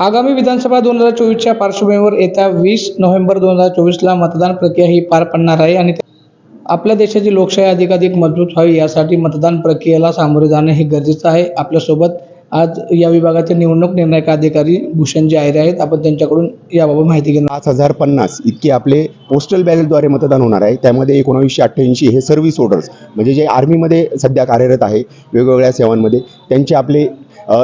आगामी विधानसभा दोन हजार चोवीसच्या पार्श्वभूमीवर येत्या वीस नोव्हेंबर दोन हजार चोवीसला मतदान प्रक्रिया ही पार पडणार आहे आणि आपल्या देशाची लोकशाही अधिकाधिक मजबूत व्हावी यासाठी मतदान प्रक्रियेला सामोरे जाणे हे गरजेचं आहे. आपल्यासोबत आज या विभागाचे निवडणूक निर्णायक अधिकारी भूषणजी आयरे आहेत. आपण त्यांच्याकडून याबाबत माहिती घेणार पाच हजार पन्नास इतके आपले पोस्टल बॅलेटद्वारे मतदान होणार आहे. त्यामध्ये एकोणावीसशे अठ्ठ्याऐंशी हे सर्व्हिस ऑर्डर्स म्हणजे जे आर्मीमध्ये सध्या कार्यरत आहे वेगवेगळ्या सेवांमध्ये त्यांचे आपले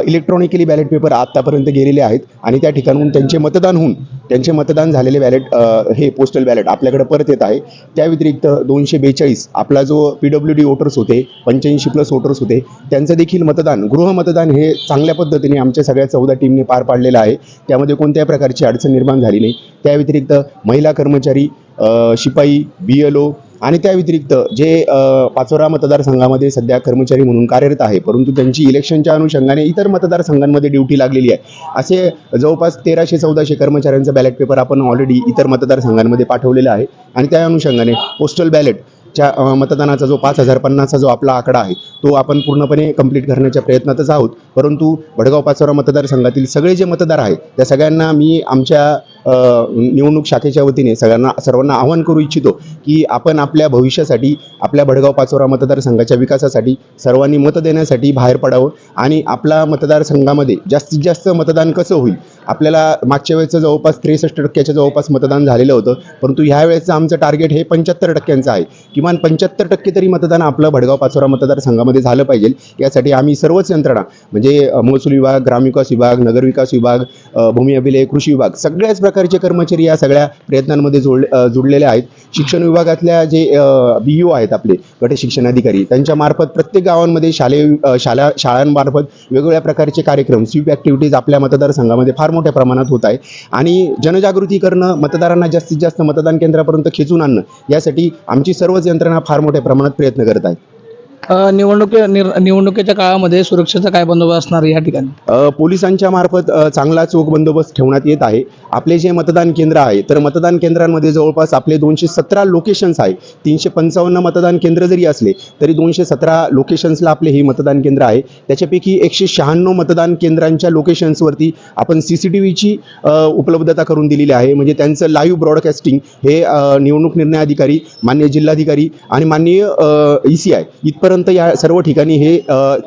इलेक्ट्रॉनिकली बॅलेट पेपर आत्तापर्यंत गेलेले आहेत आणि त्या ठिकाणून त्यांचे मतदान होऊन त्यांचे मतदान झालेले बॅलेट हे पोस्टल बॅलेट आपल्याकडे परत येत आहे. त्या व्यतिरिक्त दोनशे बेचाळीस आपला जो पी डब्ल्यू डी वोटर्स होते पंच्याऐंशी प्लस वोटर्स होते त्यांचं देखील मतदान गृहमतदान हे चांगल्या पद्धतीने आमच्या सगळ्या चौदा टीमने पार पाडलेलं आहे. त्यामध्ये कोणत्याही प्रकारची अडचण निर्माण झाली नाही. त्या व्यतिरिक्त महिला कर्मचारी शिपाई बी एल ओ आणि त्या व्यतिरिक्त जे पाचोरा मतदारसंघामध्ये सध्या कर्मचारी म्हणून कार्यरत आहे परंतु त्यांची इलेक्शनच्या अनुषंगाने इतर मतदारसंघांमध्ये ड्युटी लागलेली आहे. असे जवळपास तेराशे चौदाशे कर्मचाऱ्यांचा बॅलेट पेपर आपण ऑलरेडी इतर मतदारसंघांमध्ये पाठवलेला आहे. आणि त्या अनुषंगाने पोस्टल बॅलेट च्या मतदानाचा जो पाच हजार पन्नासचा जो आपला आकडा आहे तो आपण पूर्णपणे कंप्लीट करण्याच्या प्रयत्नातच आहोत. परंतु वडगाव पाचोरा मतदारसंघातील सगळे जे मतदार आहेत त्या सगळ्यांना मी आमच्या निवडणूक शाखेच्या वतीने सगळ्यांना सर्वांना आवाहन करू इच्छितो की आपण आपल्या भविष्यासाठी आपल्या भडगाव पाचोरा मतदारसंघाच्या विकासासाठी सर्वांनी मत देण्यासाठी बाहेर पडावं आणि आपला मतदारसंघामध्ये जास्तीत जास्त मतदान कसं होईल? आपल्याला मागच्या वेळेचं जवळपास त्रेसष्ट टक्क्याच्या जवळपास मतदान झालेलं होतं परंतु ह्या वेळेचं आमचं टार्गेट हे पंच्याहत्तर टक्क्यांचं आहे. किमान पंच्याहत्तर टक्के तरी मतदान आपलं भडगाव पाचोरा मतदारसंघामध्ये झालं पाहिजे. यासाठी आम्ही सर्वच यंत्रणा म्हणजे महसूल विभाग ग्रामविकास विभाग नगरविकास विभाग भूमी अभिलेख कृषी विभाग सगळ्याच प्रकारचे कर्मचारी या सगळ्या प्रयत्नांमध्ये जोड जुडलेले आहेत. शिक्षण विभागातल्या जे बी यू आहेत आपले गट शिक्षण अधिकारी त्यांच्या मार्फत प्रत्येक गावांमध्ये शालेय शाळा शाळांमार्फत वेगवेगळ्या प्रकारचे कार्यक्रम स्वीप ॲक्टिव्हिटीज आपल्या मतदारसंघामध्ये फार मोठ्या प्रमाणात होत आहे आणि जनजागृती करणं मतदारांना जास्तीत जास्त मतदान केंद्रापर्यंत खेचून आणणं यासाठी आमची सर्वच यंत्रणा फार मोठ्या प्रमाणात प्रयत्न करत आहे निवडणुक निवडणुकीच्या काळामध्ये सुरक्षेचा काय बंदोबस्त असणार या ठिकाणी? पोलिसांच्या मार्फत चांगला चोख बंदोबस्त ठेवण्यात येत आहे. आपले जे मतदान केंद्र आहे तर मतदान केंद्रांमध्ये जवळपास आपले दोनशे सतरा लोकेशन्स आहे. तीनशे पंचावन्न मतदान केंद्र जरी असले तरी दोनशे सतरा लोकेशन्सला आपले हे मतदान केंद्र आहे. त्याच्यापैकी एकशे शहाण्णव मतदान केंद्रांच्या लोकेशन्सवरती आपण सी सी टी व्हीची उपलब्धता करून दिलेली आहे. म्हणजे त्यांचं लाईव्ह ब्रॉडकास्टिंग हे निवडणूक निर्णय अधिकारी मान्य जिल्हाधिकारी आणि माननीय ई सी आय इथपर्यंत या सर्व ठिकाणी हे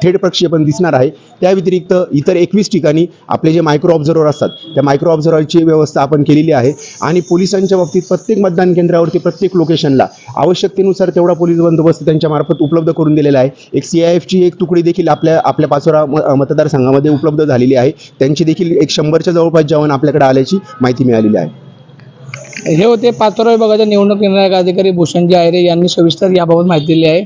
थेट प्रक्षेपण दिसणार आहे. त्या व्यतिरिक्त इतर एकवीस ठिकाणी आपले जे मायक्रो ऑब्झर्वर असतात त्या मायक्रो ऑब्झर्वरची व्यवस्था आपण केलेली आहे. आणि पोलिसांच्या बाबतीत प्रत्येक मतदान केंद्रावरती प्रत्येक लोकेशनला आवश्यकतेनुसार तेवढा पोलीस बंदोबस्त त्यांच्या मार्फत उपलब्ध करून दिलेला आहे. एक सी आय एफची एक तुकडी देखील आपल्या आपल्या पाचोरा म- मतदारसंघामध्ये उपलब्ध झालेली आहे. त्यांची देखील एक शंभरच्या जवळपास जवान आपल्याकडे आल्याची माहिती मिळालेली आहे. हे होते पाचोरा विभागाच्या निवडणूक निर्णायक अधिकारी भूषणजी आयरे यांनी सविस्तर याबाबत माहिती दिली आहे.